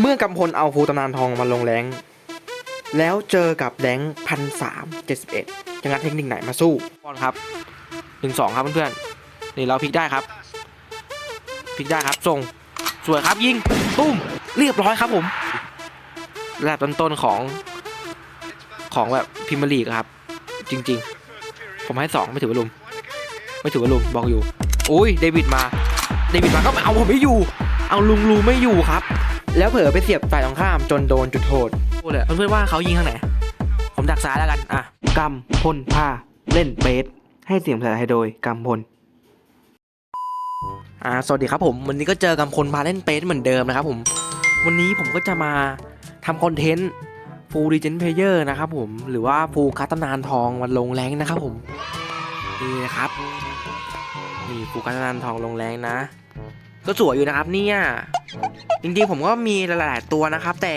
เมื่อกำพลเอาภูตำนานทองมาลงแรงแล้วเจอกับแรงพันสามเจ็ดสิบเอ็ดจะงัดเทคนิคไหนมาสู้บอลครับหนึ่งสองครับเพื่อนๆนี่เราพลิกได้ครับพลิกได้ครับส่งสวยครับยิงตุ้มเรียบร้อยครับผมระดับต้นๆของของแบบพรีเมียร์ลีกครับ จริง ๆ ผมให้สองไม่ถือว่าลุม ไม่ถือว่าลุมบอกอยู่ อุ้ยเดวิดมา เดวิดมาก็เอาผมไม่อยู่ เอาลุงลูไม่อยู่ครับ แล้วเผลอไปเสียบฝ่ายตรงข้ามจนโดนจุดโทษโอ้เลยเพื่อนๆว่าเขายิงทางไหน ผมดักซ้ายแล้วกัน อะกำพลผ้าเล่นเบสให้เสียงภาษาไทยโดยกำพลอ่าสวัสดีครับผมวันนี้ก็เจอกำพลพาเล่นเบสเหมือนเดิมนะครับผมวันนี้ผมก็จะมาทำคอนเทนต์ฟูลดิเจนเพลเยอร์นะครับผมหรือว่าฟูลคัตนานทองมันลงแรงนะครับผมนี่นะครับนี่ฟูลคัตนานทองลงแรงนะ ก็สวยอยู่นะครับเนี่ย จริงๆผมก็มีหลายๆตัวนะครับ แต่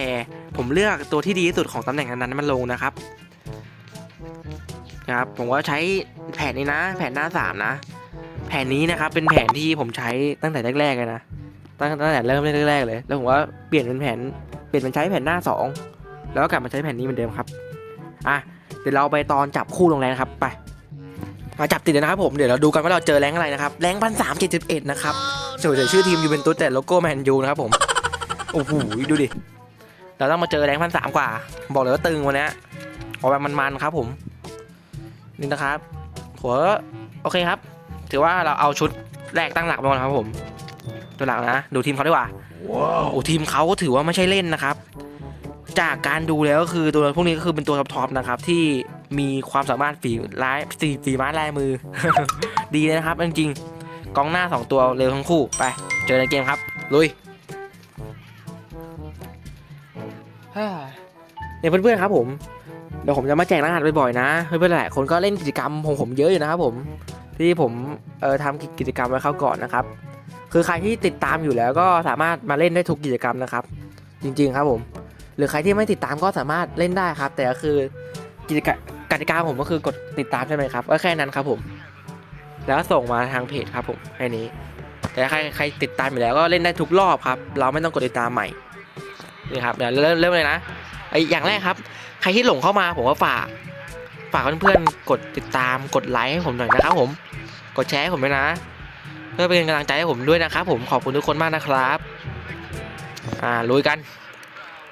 ผมเลือกตัวที่ดีที่สุดของตำแหน่งนั้นๆมาลงนะครับนะครับผมก็ใช้แผนนี้นะ แผนหน้าสามนะ แผนนี้นะครับเป็นแผนที่ผมใช้ตั้งแต่แรกๆเลยนะตั้งตั้งแต่เริ่มแรกๆเลย แล้วผมว่าเปลี่ยนเป็นแผนเปลี่ยนเป็นใช้แผนหน้าสองแล้วก็กลับมาใช้แผนนี้เหมือนเดิมครับอะเดี๋ยวเราไปตอนจับคู่ลงแรงนะครับไปมาจับติดเลยนะครับผมเดี๋ยวเราดูกันว่าเราเจอแรงอะไรนะครับแรงพันสามเจ็ดสิบเอ็ดนะครับ สวยๆชื่อทีมยูเวนตุสแต่โลโก้แมนยูนะครับผมโอ้โหดูดิเราต้องมาเจอแรงพันสามกว่า บอกเลยว่าตึงวันนี้ออกแบบมันๆครับผมนี่นะครับหัวโอเคครับ ถือว่าเราเอาชุดแรกตั้งหลักไปก่อนครับผม ตัวหลักนะดูทีมเขาดีกว่าโอ้ทีมเขาก็ถือว่าไม่ใช่เล่นนะครับ จากการดูแล้วก็คือตัวพวกนี้ก็คือเป็นตัวท็อปๆนะครับ ที่มีความสามารถฝีร้ายฝีฝีม้ลายมือ ดีนะครับจริงๆ กองหน้า 2 ตัวเร็วทั้งคู่ไป เจอในเกมครับ ลุยฮ่าเนี่ยเพื่อนๆครับผม เดี๋ยวผมจะมาแจกรหัสบ่อยๆนะเพื่อนๆหลายคนก็เล่นกิจกรรมของผมเยอะอยู่นะครับผมที่ผมเอ่อทำกิจกรรมไว้เข้าก่อนนะครับ คือใครที่ติดตามอยู่แล้วก็สามารถมาเล่นได้ทุกกิจกรรมนะครับ จริงๆครับผม หรือใครที่ไม่ติดตามก็สามารถเล่นได้ครับ แต่ก็คือกิจกรรมกติกาผมก็คือกดติดตามใช่ไหมครับก็แค่นั้นครับผม แล้วส่งมาทางเพจครับผมแค่นี้ แต่ใครใครติดตามอยู่แล้วก็เล่นได้ทุกรอบครับ เราไม่ต้องกดติดตามใหม่นี่ครับเดี๋ยวเริ่มเริ่มเลยนะไออย่างแรกครับ ใครที่หลงเข้ามาผมก็ฝากฝากเพื่อนๆกดติดตามกดไลค์ให้ผมหน่อยนะครับผม กดแชร์ให้ผมด้วยนะ เพื่อเป็นกำลังใจให้ผมด้วยนะครับผมขอบคุณทุกคนมากนะครับอ่าลุยกัน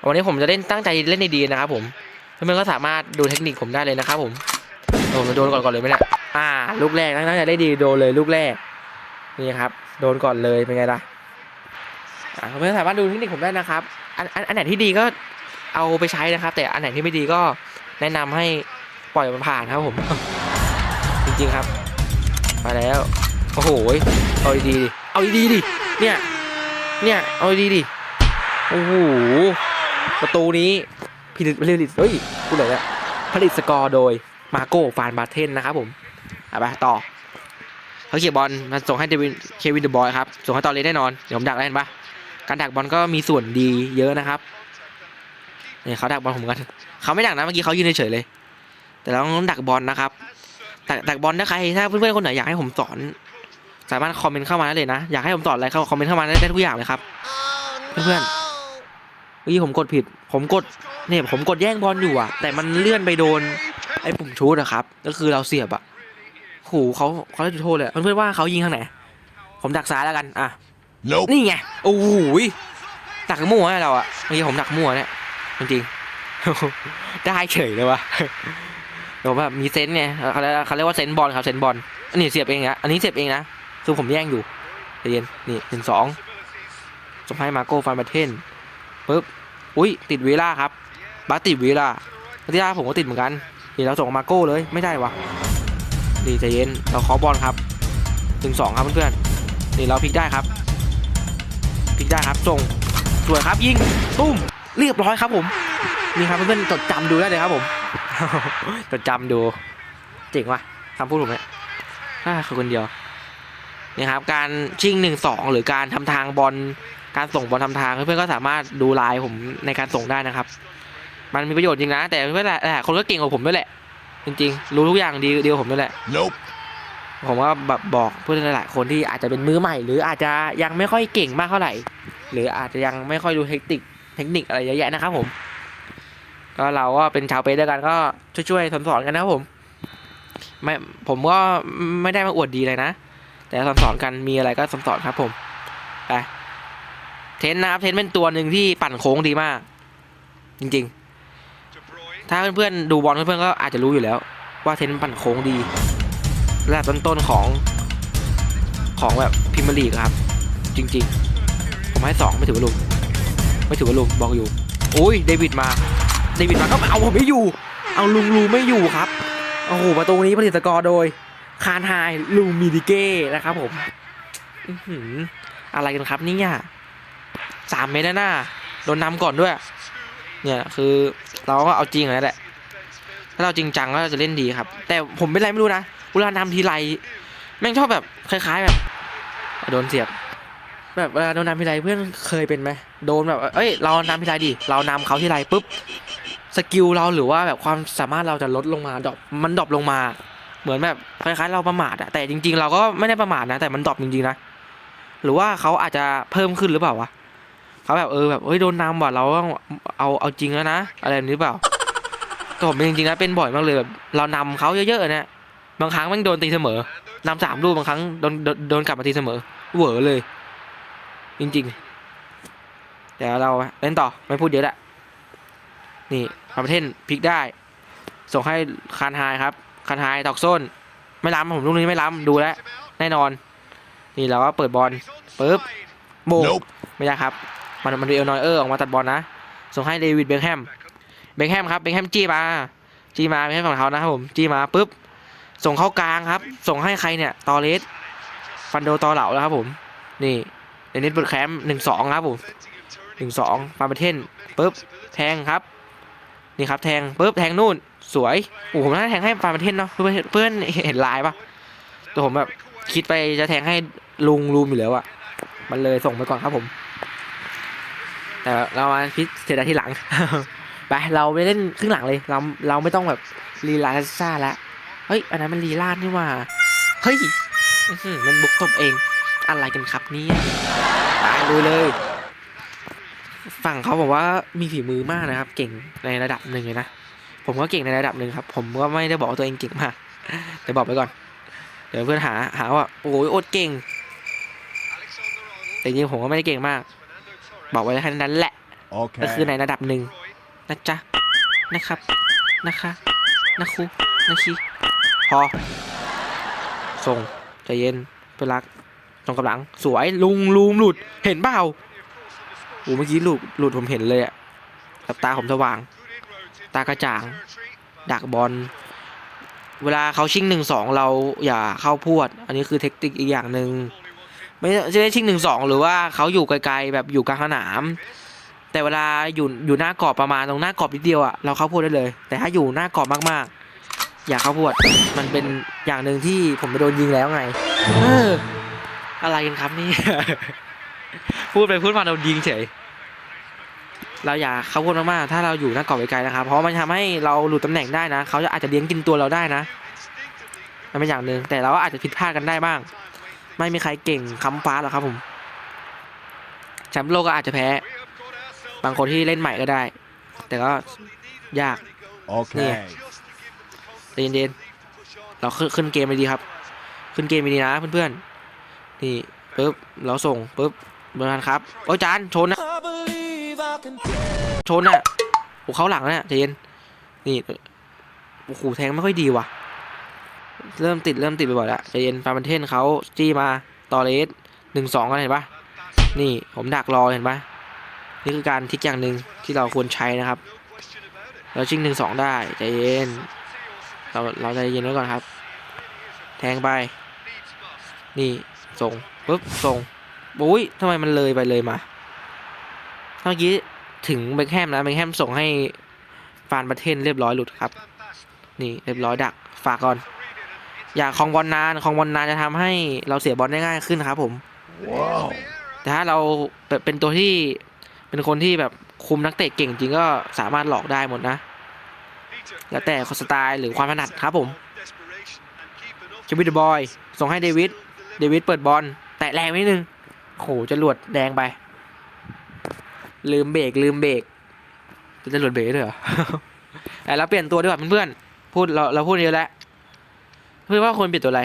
วันนี้ผมจะเล่นตั้งใจเล่นดีๆนะครับผมเพื่อนๆก็สามารถดูเทคนิคผมได้เลยนะครับผมผมจะโดนก่อนก่อนเลยไหมเนี่ย อ่า ลูกแรกน่าจะได้ดีโดนเลยลูกแรก นี่ครับ โดนก่อนเลยเป็นไงล่ะเพื่อนสามารถดูเทคนิคผมได้นะครับ อันอันไหนที่ดีก็เอาไปใช้นะครับ แต่อันไหนที่ไม่ดีก็แนะนำให้ปล่อยมันผ่านครับผม จริงๆครับ มาแล้ว โอ้โหเอาดีดิเอาดีดิเนี่ย เนี่ยเอาดีดิโอ้โหประตูนี้ผลิตผลิตเฮ้ยพูดเลยนะผลิตสกอร์โดยมาโก้ฟานบาเทนนะครับผม เอาไปต่อเขาเขี่ยบอลมาส่งให้เดวินเควินเดอะบอยครับส่งให้ตอเลนแน่นอนเดี๋ยวผมดักแล้วเห็นปะการดักบอลก็มีส่วนดีเยอะนะครับเนี่ยเขาดักบอลผมกันเขาไม่ดักนะเมื่อกี้เขายืนเฉยเลย แต่เราต้องดักบอลนะครับดักดักบอลถ้าใครถ้าเพื่อนๆคนไหนอยากให้ผมสอน สามารถคอมเมนต์เข้ามาได้เลยนะอยากให้ผมสอนอะไรเข้าคอมเมนต์เข้ามาได้ได้ทุกอย่างเลยครับเพื่อนๆเมื่อกี้ผมกดผิด ผมกดเนี่ยผมกดแย่งบอลอยู่อะแต่มันเลื่อนไปโดนไอ้ปุ่มชูดอะครับ ก็คือเราเสียบอะ โหเขาเขาได้จุดโทษเลยเพื่อนๆว่าเขายิงทางไหน ผมดักซ้ายแล้วกัน อะ Nope. นี่ไง โอ้โหยดักมั่วให้เราอะเมื่อกี้ผมดักมั่วเนี่ยจริงๆได้เฉยเลยวะผมแบบมีเซนส์ไงเขาเรียกเขาเรียกว่าเซนส์บอลครับเซนส์บอลอันนี้เสียบเองนะอันนี้เสียบเองนะคือผมแย่งอยู่ใจเย็นนี่หนึ่งสองส่งให้มาโก้ฟันบัตเทนปึ๊บอุ้ยติดวีล่าครับบัสติดวีล่าวีล่าผมก็ติดเหมือนกันเดี๋ยวเราส่งมาโก้เลยไม่ได้วะ ดีใจเย็นเราขอบอลครับหนึ่งสองครับเพื่อนๆนี่เราพลิกได้ครับพลิกได้ครับส่งสวยครับยิงตุ้มเรียบร้อยครับผมนี่ครับเพื่อนๆจดจำดูได้เลยครับผมจดจำดูเจ๋งว่ะคำพูดผมเนี่ยถ้าคือคนเดียวนี่ครับการชิงหนึ่งสองหรือการทำทางบอลการส่งบอลทำทางเพื่อนๆก็สามารถดูไลน์ผมในการส่งได้นะครับ มันมีประโยชน์จริงนะแต่เพื่อนๆหลายๆคนก็เก่งกว่าผมด้วยแหละ จริงๆ รู้ทุกอย่างดีดีกว่าผมด้วยแหละ Nope. ผมว่าแบบบอกเพื่อนหลายๆคนที่อาจจะเป็นมือใหม่ หรืออาจจะยังไม่ค่อยเก่งมากเท่าไหร่ หรืออาจจะยังไม่ค่อยรู้เทคนิคเทคนิคอะไรเยอะแยะนะครับผม ก็เราก็เป็นชาวเปด้วยกันก็ช่วยๆสอนๆกันนะครับผมไม่ผมก็ไม่ได้มาอวดดีเลยนะ แต่สอนสอนๆกันมีอะไรก็สอนสอนๆครับผมไปเทนนะครับเทนเป็นตัวหนึ่งที่ปั่นโค้งดีมาก จริงๆ ถ้าเพื่อนๆดูบอลเพื่อนๆก็อาจจะรู้อยู่แล้ว ว่าเทนปั่นโค้งดีระดับต้นๆของของแบบพิมลีกครับ จริงๆ ผมให้สองไม่ถือว่าลุมไม่ถือว่าลุมบอกอยู่อุ้ยเดวิดมาเดวิดมาก็เอาผมไม่อยู่ เอาลุงลูไม่อยู่ครับโอ้โหประตูนี้ผลิตกรโดย คานไฮลูมิดิเก้นะครับผมอื้อหือะไรกันครับเนี่ยสามเมตรแล้วนะโดนนำก่อนด้วย เนี่ยคือเราก็เอาจริงแล้วแหละ ถ้าเราจริงจังก็จะเล่นดีครับ แต่ผมเป็นไรไม่รู้นะเวลานำทีไรแม่งชอบแบบคล้าย ๆแบบโดนเสียบ แบบเวลาโดนนำทีไรเพื่อนเคยเป็นไหมโดนแบบเอ้ยเรานำทีไรดิเรานำเขาทีไรปุ๊บสกิลเราหรือว่าแบบความสามารถเราจะลดลงมาดรอปมันดรอปลงมา เหมือนแบบคล้ายๆเราประมาทอะแต่จริง ๆ เราก็ไม่ได้ประมาทนะ แต่มันดรอปจริงๆนะหรือว่าเขาอาจจะเพิ่มขึ้นหรือเปล่าวะ เขาแบบเออแบบเฮ้ยโดนนำว่ะเราต้องเอาเอาจริงแล้วนะอะไรแบบนี้หรือเปล่าแต่ผมจริงๆนะเป็นบ่อยมากเลยแบบเรานำเขาเยอะๆเนี่ยบางครั้งแม่งโดนตีเสมอนำสามลูกบางครั้งโดนโดนโดนกลับมาตีเสมอเหวอเลย จริงๆเดี๋ยวเราเล่นต่อไม่พูดเยอะละนี่พาประเทศพลิกได้ ส่งให้คานไฮครับคานไฮตอกส้น ไม่ล้ำผมลูกนี้ไม่ล้ำดูแล้วแน่นอน นี่เราก็เปิดบอลปึ๊บโบก Nope. ไม่ได้ครับ มันมันเอลนอยเออร์ออกมาตัดบอลนะ ส่งให้เดวิดเบคแฮม เบคแฮมครับ เบคแฮมจี้มา จี้มาไม่ใช่ฝั่งเขานะครับผม จี้มาปุ๊บ ส่งเข้ากลางครับ ส่งให้ใครเนี่ย ตอเลส ฟันโดตอเหล่าแล้วครับผม นี่เดนิสเบิร์แคมหนึ่งสองครับผมหนึ่งสองฟาร์มเทนปุ๊บ แทงครับ นี่ครับแทงปุ๊บ แทงนู่น สวย โอ้ผมน่าจะแทงให้ฟาร์มเทนเนาะ เพื่อนเพื่อนเห็นลายปะแต่ผมแบบคิดไปจะแทงให้ลุงรูมอยู่แล้วอะมันเลยส่งไปก่อนครับผม แต่เรามาพิจเสียดายที่หลัง ไปเราไปเล่นครึ่งหลังเลย เราเราไม่ต้องแบบลีลาซ่าแล้วเฮ้ย อันนั้นมันลีลาดนี่ว่า เฮ้ยมันบุกตบเอง อะไรกันครับเนี่ยตายดูเลย ฝั่งเขาบอกว่ามีฝีมือมากนะครับ เก่งในระดับหนึ่งเลยนะ ผมก็เก่งในระดับหนึ่งครับ ผมก็ไม่ได้บอกตัวเองเก่งมากแต่บอกไปก่อน เดี๋ยวเพื่อนหาหาว่าโอ้ยโอดเก่ง แต่จริงผมก็ไม่ได้เก่งมาก บอกไว้แค่นั้นแหละก็คือใน Okay. ระดับหนึ่งนะจ๊ะนะครับนะคะนะครูนะชีพอส่งใจเย็นเพื่อนรักส่งกำลัง สวยลุงลุงหลุดเห็นเปล่าโอ้เมื่อกี้หลุดหลุดผมเห็นเลยอะกับตาผมสว่าง ตากระจ่าง ดักบอลเวลาเขาชิงหนึ่งสองเราอย่าเข้าพวด อันนี้คือเทคนิคอีกอย่างหนึ่ง ไม่ใช่ชิงหนึ่งสองหรือว่าเขาอยู่ไกลๆแบบอยู่กลางสนาม แต่เวลาอยู่อยู่หน้ากรอบประมาณตรงหน้ากรอบนิดเดียวอะเราเข้าพวดได้เลย แต่ถ้าอยู่หน้ากรอบมากๆ อย่าเข้าพวดมันเป็นอย่างหนึ่งที่ผมไปโดนยิงแล้วไง เออ อะไรกันครับนี่ พูดไปพูดมาโดนยิงเฉยเราอย่าเข้าพวดมากๆถ้าเราอยู่หน้ากรอบไกลๆนะครับเพราะมันทำให้เราหลุดตำแหน่งได้นะเขาจะอาจจะเลี้ยงกินตัวเราได้นะมันเป็นอย่างหนึ่งแต่เราก็อาจจะผิดพลาดกันได้บ้าง ไม่มีใครเก่งค้ำฟ้าหรอกครับผมแชมป์โลกก็อาจจะแพ้ บางคนที่เล่นใหม่ก็ได้ แต่ก็ยาก Okay. ใจเย็นๆเราขึ้นขึ้นเกมไปดีครับ ขึ้นเกมไปดีนะเพื่อนๆนี่ปุ๊บเราส่งปุ๊บเบอร์นันครับโอ้ยจานชนนะชนอะโอ้เข้าหลังแล้วเนี่ยใจเย็นนี่โอ้โหแทงไม่ค่อยดีว่ะ เริ่มติดเริ่มติดไปบ่อยแล้วใจเย็นฟาร์มเทนเขาจี้มาต่อเลสหนึ่งสองกันเห็นปะนี่ผมดักรอเห็นปะนี่คือการทิกอย่างหนึ่งที่เราควรใช้นะครับ เราชิงหนึ่งสองได้ใจเย็นเราเราใจเย็นไว้ก่อนครับ แทงไป นี่ส่งปุ๊บส่งอุ้ยทำไมมันเลยไปเลยมาเมื่อกี้ถึงเบคแฮมนะเบคแฮมส่งให้ฟานประเทนเรียบร้อยหลุดครับ นี่เรียบร้อยดักฝากก่อน อย่าคลองบอลนานคลองบอลนานจะทำให้เราเสียบอลได้ง่ายขึ้นครับผม Wow. แต่ถ้าเราแบบเป็นตัวที่เป็นคนที่แบบคุมนักเตะเก่งจริงก็สามารถหลอกได้หมดนะ แล้วแต่สไตล์หรือความถนัดครับผมเควินเดอะบอยส่งให้เดวิดเดวิดเปิดบอลแตะแรงนิดนึงโหจะหลวดแดงไป ลืมเบรกลืมเบรกจะหลุดเบรกด้วยเหรอไอ้เราเปลี่ยนตัวด้วยว่ะเพื่อนๆพูดเราเราพูดเยอะแล้ว เพื่อว่าคนเปลี่ยนตัวอะไร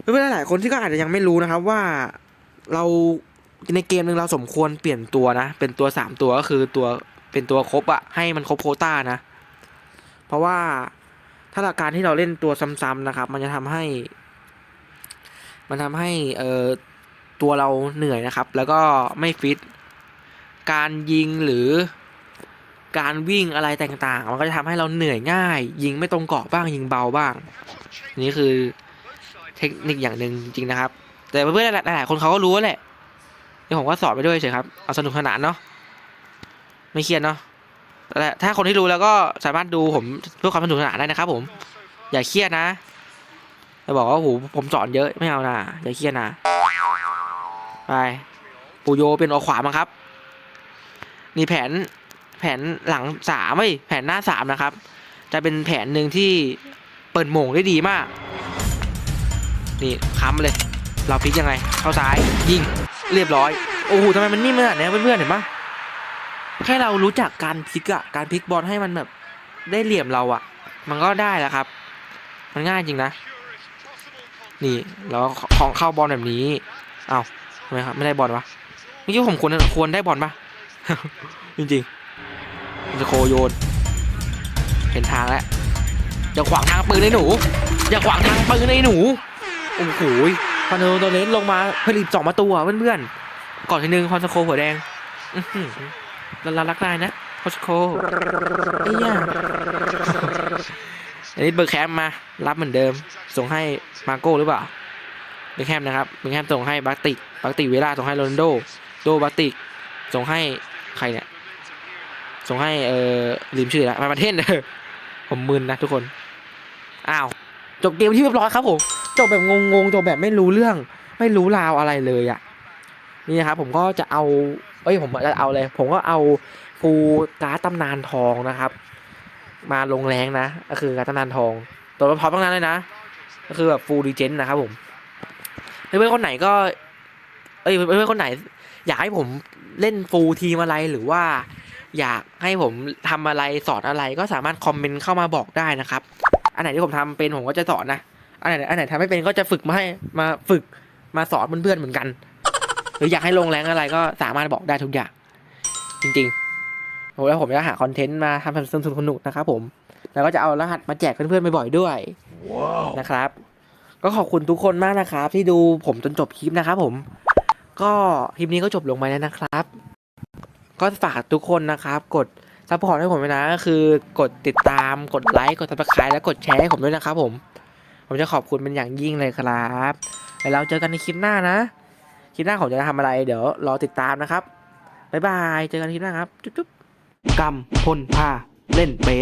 เพื่อนๆหลายคนที่ก็อาจจะยังไม่รู้นะครับว่าเราในเกมหนึ่งเราสมควรเปลี่ยนตัวนะ เป็นตัวสามตัวก็คือตัวเป็นตัวครบอะให้มันครบโคต้านะ เพราะว่าถ้าหลักการที่เราเล่นตัวซ้ำๆนะครับ มันจะทำให้ มันทำให้เอ่อตัวเราเหนื่อยนะครับ แล้วก็ไม่ฟิต การยิงหรือการวิ่งอะไรต่างๆ มันก็จะทำให้เราเหนื่อยง่าย ยิงไม่ตรงเกาะบ้างยิงเบาบ้าง นี่คือเทคนิคอย่างหนึ่งจริงๆนะครับ แต่เพื่อนๆหลายๆคนเขาก็รู้แหละนี่ผมก็สอนไปด้วยเฉยครับเอาสนุกสนานเนาะไม่เครียดเนาะแต่ถ้าคนที่รู้แล้วก็สามารถดูผมเพื่อความสนุกสนานได้นะครับ ผม อย่าเครียดนะจะบอกว่าโอ้โหผมสอนเยอะไม่เอานะอย่าเครียดนะไปปูโยเป็นออกขวามาครับนี่แผนแผนหลังสามไม่แผนหน้าสามนะครับ จะเป็นแผนหนึ่งที่ เปิดโม่งได้ดีมาก นี่ค้ำเลย เราพลิกยังไง เข้าซ้ายยิงเรียบร้อย โอ้โหทำไมมันนิ่มขนาดนี้เพื่อนๆเห็นปะแค่เรารู้จักการพลิกอะการพลิกบอลให้มันแบบได้เหลี่ยมเราอะมันก็ได้แล้วครับ มันง่ายจริงนะ นี่เราของเข้าบอลแบบนี้ เอาวทำไมครับไม่ได้บอลวะเมื่อกี้ผมควรควรได้บอลปะจริงๆจะโคโยนเห็นทางแล้ว อย่าขวางทางปืนไอ้หนู อย่าขวางทางปืนไอ้หนูโอ้โหคอนโดตัวเลนลงมาผลิตสองประตูอะเพื่อนๆก่อนทีนึงคอนสโคหัวแดงอื้อหือเรารักนายนะคอนสโคไอ้ย่าอันนี้เบอร์แคมมารับเหมือนเดิม ส่งให้มาโก้หรือเปล่าเบอร์แคมนะครับเบอร์แคมส่งให้บักติกบักติกเวลาส่งให้โรนลโดโดบักติกส่งให้ใครเนี่ยส่งให้เอ่อลืมชื่อแล้วมาประเทศเออผมมึนนะทุกคน อ้าวจบเกมที่เรียบร้อยครับผมจบแบบงงๆจบแบบไม่รู้เรื่อง ไม่รู้ราวอะไรเลยอะ่ะนี่นะครับผมก็จะเอาเอ้ยผมจะเอาเลย ผมก็เอาฟูการ์ดตำนานทองนะครับ มาลงแรงนะ ก็คือการ์ดตำนานทอง ตัวละพร้อมตั้งนั้นเลยนะ ก็คือแบบฟูดีเจนนะครับผมเพื่อนๆคนไหนก็เอ้ยเพื่อนๆคนไหน อยากให้ผมเล่นฟูลทีมอะไรหรือว่า อยากให้ผมทำอะไรสอนอะไรก็สามารถคอมเมนต์เข้ามาบอกได้นะครับ อันไหนที่ผมทำเป็นผมก็จะสอนนะอันไหนอันไหนทำไม่เป็นก็จะฝึกมาให้มาฝึกมาสอนเพื่อนๆเหมือนกัน หรืออยากให้ลงแรงอะไรก็สามารถบอกได้ทุกอย่าง จริงๆผมแล้วผมจะหาคอนเทนต์มาทำสนุกสนุกๆนะครับผม แล้วก็จะเอารหัสมาแจกเพื่อนๆบ่อยๆด้วยนะครับ ก็ขอบคุณทุกคนมากนะครับ ที่ดูผมจนจบคลิปนะครับผม ก็คลิปนี้ก็จบลงไปแล้วนะครับ ก็ฝากทุกคนนะครับ กด ซัพพอร์ตให้ผมด้วยนะ ก็คือกดติดตามกดไลค์กดซับสไครต์และกดแชร์ให้ผมด้วยนะครับผม ผมจะขอบคุณเป็นอย่างยิ่งเลยครับแล้วเราเจอกันในคลิปหน้านะ คลิปหน้าผมจะทำอะไร เดี๋ยวรอติดตามนะครับบ๊ายบายเจอกันคลิปหน้าครับจุ๊บๆกำพลพาเล่นเบส